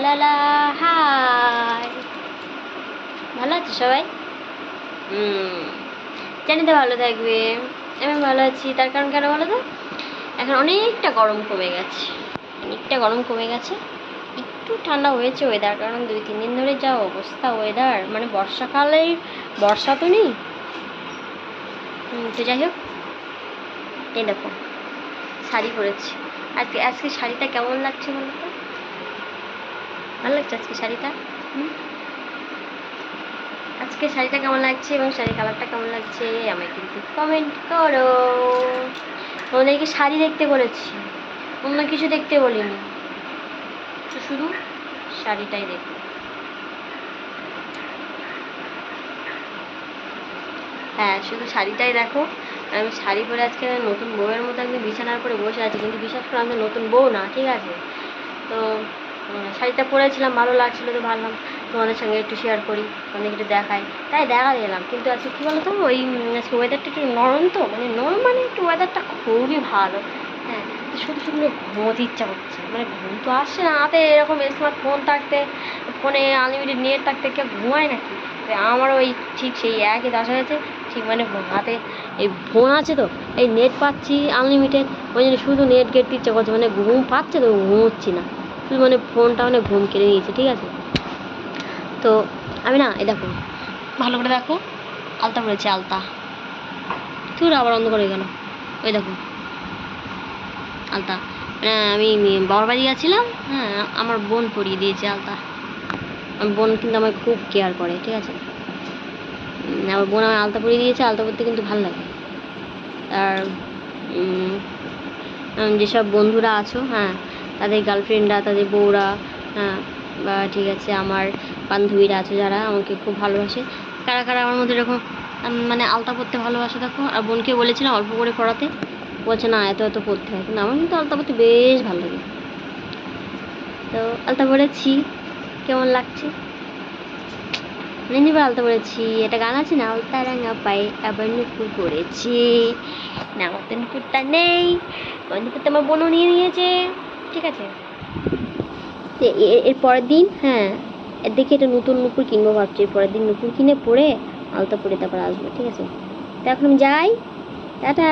লা লা হাই। ভালো আছে সবাই? হুম। জানি তো ভালো থাকবে। আমি ভালো আছি। তার কারণ কেন বলো তো? এখন অনেকটা গরম কমে গেছে। অনেকটা গরম কমে গেছে। একটু ঠান্ডা হয়েছে ওয়েদার কারণ দুই তিন দিন ধরে যা অবস্থা ওয়েদার মানে বর্ষাকালের বর্ষা তো নেই। তো যাই হোক। এই দেখো শাড়ি পরেছি। আজকে আজকে শাড়িটা কেমন লাগছে বলো তো? ভালো লাগছে আজকে শাড়িটা? আজকে শাড়িটা কেমন লাগছে এবং শাড়ির কালারটা কেমন লাগছে আমায় কিন্তু কমেন্ট করো। তোমাদেরকে শাড়ি দেখতে বলেছি, অন্য কিছু দেখতে বলিনি। শুধু শাড়িটাই দেখো। হ্যাঁ শুধু শাড়িটাই দেখো। আমি শাড়ি পরে আজকে নতুন বউয়ের মতো একদম বিছানার পরে বসে আছি, কিন্তু বিশ্বাস করে আমি নতুন বউ না, ঠিক আছে? তো শাড়িটা পরেছিলাম, ভালো লাগছিল তো ভাবলাম তোমাদের সঙ্গে একটু শেয়ার করি, অনেক একটু দেখাই। তাই দেখা দিলাম, কিন্তু আজকে কী বলতো, ওই আজকে ওয়েদারটা একটু নরম তো মানে নরম মানে একটু ওয়েদারটা খুবই ভালো। হ্যাঁ শুধু শুধু ঘুমোতে ইচ্ছা করছে মানে ঘুম তো আসছে না, হাতে এরকম স্মার্ট ফোন থাকতে ফোনে আনলিমিটেড নেট থাকতে, কেউ ঘুমায় নাকি? তো আমার ওই ঠিক সেই একই দশা হয়েছে, ঠিক মানে হাতে এই ফোন আছে তো, এই নেট পাচ্ছি আনলিমিটেড ওই জন্য শুধু নেট গেট ইচ্ছে করছে মানে ঘুম পাচ্ছে তো, ঘুমোচ্ছি না। মানে ফোনটা মানে ঘুম কেড়ে নিয়েছে, ঠিক আছে? তো আমি না এই দেখো, ভালো করে দেখো, আলতা পড়েছে, আলতা। তুই আবার অন্ধ করে গেল। ওই দেখো, আলতা। মানে আমি বাবার বাড়ি গেছিলাম হ্যাঁ আমার বোন পরিয়ে দিয়েছে আলতা। আমার বোন কিন্তু আমায় খুব কেয়ার করে, ঠিক আছে? আমার বোন আমার আলতা পরিয়ে দিয়েছে, আলতা পরতে কিন্তু ভালো লাগে। আর যেসব বন্ধুরা আছো হ্যাঁ তাদের গার্লফ্রেন্ডরা তাদের বউরা হ্যাঁ বা ঠিক আছে, আমার বান্ধবীরা আছে যারা, আমাকে খুব ভালোবাসে। কারা কারা আমার মধ্যে এরকম মানে আলতা পরতে ভালোবাসে, দেখো, আর বোনকে বলেছিলাম অল্প করে পড়াতে। বলছে, না, এত এত পড়তে হয়। কিন্তু আমার কিন্তু আলতা পরতে বেশ ভালো লাগে। তো আলতা পরেছি, কেমন লাগছে? মেহেন্দি আলতা পরেছি, একটা গান আছে না, আলতা রাঙা পায়ে আবার নুপুর পরেছি না আমার তো নুপুরটা নেই নুপুরটা আমার বোনও নিয়ে নিয়েছে। ঠিক আছে? এর পরের দিন হ্যাঁ দেখে একটা নতুন নুপুর কিনবো ভাবছি। এর পরের দিন নুপুর কিনে পরে আলতা পরে তারপর আসব, ঠিক আছে? তো এখন যাই। টাটা!